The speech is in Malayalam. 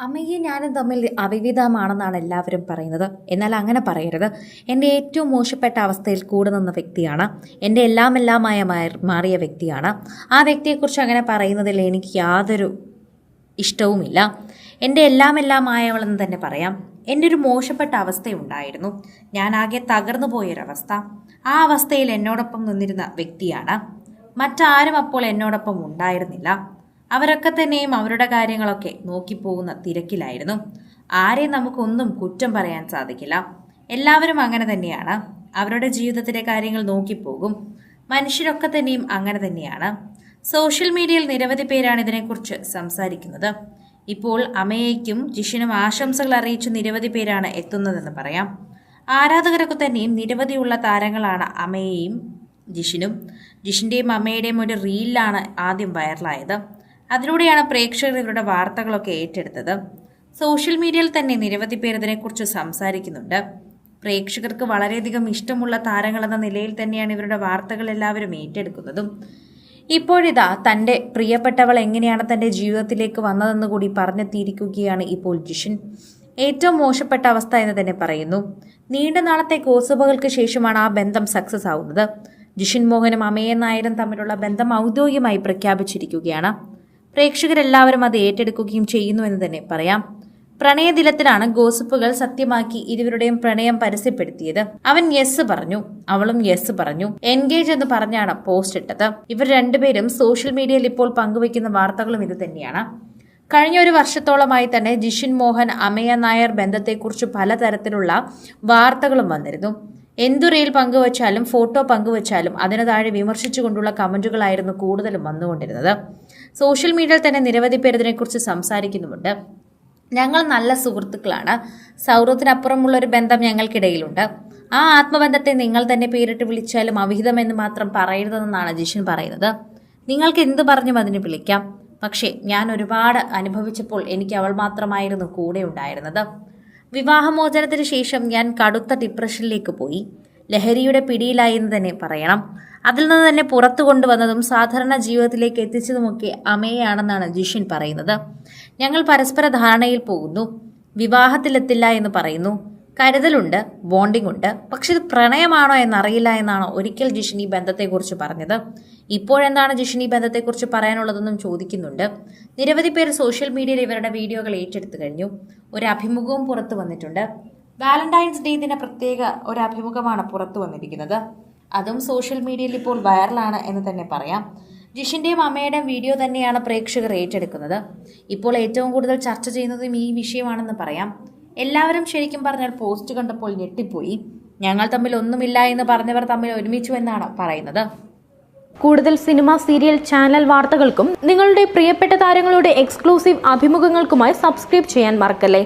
അമ്മയും ഞാനും തമ്മിൽ അവിവിധമാണെന്നാണ് എല്ലാവരും പറയുന്നത്. എന്നാൽ അങ്ങനെ പറയരുത്. എന്റെ ഏറ്റവും മോശപ്പെട്ട അവസ്ഥയിൽ കൂടെ നിന്ന വ്യക്തിയാണ്. എന്റെ എല്ലാം എല്ലാമായ മാറിയ വ്യക്തിയാണ്. ആ വ്യക്തിയെക്കുറിച്ച് അങ്ങനെ പറയുന്നതിൽ എനിക്ക് യാതൊരു ഇഷ്ടവുമില്ല. എന്റെ എല്ലാം എല്ലാമായവളെന്ന് തന്നെ പറയാം. എന്റെ ഒരു മോശപ്പെട്ട അവസ്ഥയുണ്ടായിരുന്നു. ഞാൻ ആകെ തകർന്നു പോയൊരവസ്ഥ. ആ അവസ്ഥയിൽ എന്നോടൊപ്പം നിന്നിരുന്ന വ്യക്തിയാണ്. മറ്റാരും അപ്പോൾ എന്നോടൊപ്പം ഉണ്ടായിരുന്നില്ല. അവരൊക്കെ തന്നെയും അവരുടെ കാര്യങ്ങളൊക്കെ നോക്കിപ്പോകുന്ന തിരക്കിലായിരുന്നു. ആരെയും നമുക്കൊന്നും കുറ്റം പറയാൻ സാധിക്കില്ല. എല്ലാവരും അങ്ങനെ തന്നെയാണ്. അവരുടെ ജീവിതത്തിലെ കാര്യങ്ങൾ നോക്കിപ്പോകും. മനുഷ്യരൊക്കെ തന്നെയും അങ്ങനെ തന്നെയാണ്. സോഷ്യൽ മീഡിയയിൽ നിരവധി പേരാണ് ഇതിനെക്കുറിച്ച് സംസാരിക്കുന്നത്. ഇപ്പോൾ അമേയ്ക്കും ജിഷിനും ആശംസകൾ അറിയിച്ച് നിരവധി പേരാണ് എത്തുന്നതെന്ന് പറയാം. ആരാധകരൊക്കെ തന്നെയും നിരവധിയുള്ള താരങ്ങളാണ് അമ്മയെയും ജിഷിനും. ജിഷിന്റെയും അമ്മയുടെയും ഒരു റീലിലാണ് ആദ്യം വൈറലായത്. അതിലൂടെയാണ് പ്രേക്ഷകർ ഇവരുടെ വാർത്തകളൊക്കെ ഏറ്റെടുത്തത്. സോഷ്യൽ മീഡിയയിൽ തന്നെ നിരവധി പേർ ഇതിനെക്കുറിച്ച് സംസാരിക്കുന്നുണ്ട്. പ്രേക്ഷകർക്ക് വളരെയധികം ഇഷ്ടമുള്ള താരങ്ങളെന്ന നിലയിൽ തന്നെയാണ് ഇവരുടെ വാർത്തകൾ എല്ലാവരും ഏറ്റെടുക്കുന്നതും. ഇപ്പോഴിതാ തന്റെ പ്രിയപ്പെട്ടവൾ എങ്ങനെയാണ് തന്റെ ജീവിതത്തിലേക്ക് വന്നതെന്ന് കൂടി പറഞ്ഞെത്തിയിരിക്കുകയാണ് ഇപ്പോൾ ജിഷൻ ഏറ്റവും മോശപ്പെട്ട അവസ്ഥ എന്ന് തന്നെ പറയുന്നു. നീണ്ട നാളത്തെ കോസുബകൾക്ക് ശേഷമാണ് ആ ബന്ധം സക്സസ് ആവുന്നത്. ജിഷിൻ മോഹനും അമയൻ നായരും തമ്മിലുള്ള ബന്ധം ഔദ്യോഗികമായി പ്രഖ്യാപിച്ചിരിക്കുകയാണ്. പ്രേക്ഷകരെല്ലാവരും അത് ഏറ്റെടുക്കുകയും ചെയ്യുന്നു എന്ന് തന്നെ പറയാം. പ്രണയദിനത്തിലാണ് ഗോസിപ്പുകൾ സത്യമാക്കി ഇരുവരുടെയും പ്രണയം പരസ്യപ്പെടുത്തിയത്. അവൻ യെസ് പറഞ്ഞു. അവളും യെസ് പറഞ്ഞു. എൻഗേജ് എന്ന് പറഞ്ഞാണ് പോസ്റ്റ് ഇട്ടത്. ഇവർ രണ്ടുപേരും സോഷ്യൽ മീഡിയയിൽ ഇപ്പോൾ പങ്കുവയ്ക്കുന്ന വാർത്തകളും ഇത് തന്നെയാണ്. കഴിഞ്ഞ ഒരു വർഷത്തോളമായി തന്നെ ജിഷിൻ മോഹൻ അമയ നായർ ബന്ധത്തെക്കുറിച്ച് പലതരത്തിലുള്ള വാർത്തകളും വന്നിരുന്നു. എന്തു റീൽ പങ്കുവച്ചാലും ഫോട്ടോ പങ്കുവച്ചാലും അതിനു താഴെ വിമർശിച്ചുകൊണ്ടുള്ള കമന്റുകളായിരുന്നു കൂടുതലും വന്നുകൊണ്ടിരുന്നത്. സോഷ്യൽ മീഡിയയിൽ തന്നെ നിരവധി പേർ ഇതിനെക്കുറിച്ച് സംസാരിക്കുന്നുമുണ്ട്. ഞങ്ങൾ നല്ല സുഹൃത്തുക്കളാണ്. സൗഹൃദത്തിനപ്പുറമുള്ള ഒരു ബന്ധം ഞങ്ങൾക്കിടയിലുണ്ട്. ആ ആത്മബന്ധത്തെ നിങ്ങൾ തന്നെ പേരിട്ട് വിളിച്ചാലും അവിഹിതമെന്ന് മാത്രം പറയരുതെന്നാണ് ജിഷൻ പറയുന്നത്. നിങ്ങൾക്ക് എന്ത് പറഞ്ഞും അതിന് വിളിക്കാം. പക്ഷേ ഞാൻ ഒരുപാട് അനുഭവിച്ചപ്പോൾ എനിക്ക് അവൾ മാത്രമായിരുന്നു കൂടെ ഉണ്ടായിരുന്നത്. വിവാഹമോചനത്തിന് ശേഷം ഞാൻ കടുത്ത ഡിപ്രഷനിലേക്ക് പോയി. ലഹരിയുടെ പിടിയിലായി എന്ന് തന്നെ പറയണം. അതിൽ നിന്ന് തന്നെ പുറത്തു കൊണ്ടുവന്നതും സാധാരണ ജീവിതത്തിലേക്ക് എത്തിച്ചതുമൊക്കെ അമേയാണെന്നാണ് ജിഷിൻ പറയുന്നത്. ഞങ്ങൾ പരസ്പര ധാരണയിൽ പോകുന്നു. വിവാഹത്തിലെത്തില്ല എന്ന് പറയുന്നു. കരുതലുണ്ട് ബോണ്ടിംഗ് ഉണ്ട് പക്ഷെ ഇത് പ്രണയമാണോ എന്നറിയില്ല എന്നാണ് ഒരിക്കൽ ജിഷിൻ ഈ ബന്ധത്തെക്കുറിച്ച് പറഞ്ഞത്. ഇപ്പോഴെന്താണ് ജിഷിൻ ഈ ബന്ധത്തെക്കുറിച്ച് പറയാനുള്ളതെന്നും ചോദിക്കുന്നുണ്ട്. നിരവധി പേർ സോഷ്യൽ മീഡിയയിൽ ഇവരുടെ വീഡിയോകൾ ഏറ്റെടുത്തു കഴിഞ്ഞു. ഒരു അഭിമുഖവും പുറത്തു വന്നിട്ടുണ്ട്. വാലന്റൈൻസ് ഡേ ദിന പ്രത്യേക ഒരു അഭിമുഖമാണ് പുറത്തു വന്നിരിക്കുന്നത്. അതും സോഷ്യൽ മീഡിയയിൽ ഇപ്പോൾ വൈറലാണ് എന്ന് തന്നെ പറയാം. ജിഷിന്റെയും അമ്മയുടെയും വീഡിയോ തന്നെയാണ് പ്രേക്ഷകർ ഏറ്റെടുക്കുന്നത്. ഇപ്പോൾ ഏറ്റവും കൂടുതൽ ചർച്ച ചെയ്യുന്നതും ഈ വിഷയമാണെന്ന് പറയാം. എല്ലാവരും ശരിക്കും പറഞ്ഞാൽ പോസ്റ്റ് കണ്ടപ്പോൾ ഞെട്ടിപ്പോയി. ഞങ്ങൾ തമ്മിൽ ഒന്നുമില്ല എന്ന് പറഞ്ഞവർ തമ്മിൽ ഒരുമിച്ചു എന്നാണ് പറയുന്നത്. കൂടുതൽ സിനിമ സീരിയൽ ചാനൽ വാർത്തകൾക്കും നിങ്ങളുടെ പ്രിയപ്പെട്ട താരങ്ങളുടെ എക്സ്ക്ലൂസീവ് അഭിമുഖങ്ങൾക്കുമായി സബ്സ്ക്രൈബ് ചെയ്യാൻ മറക്കല്ലേ?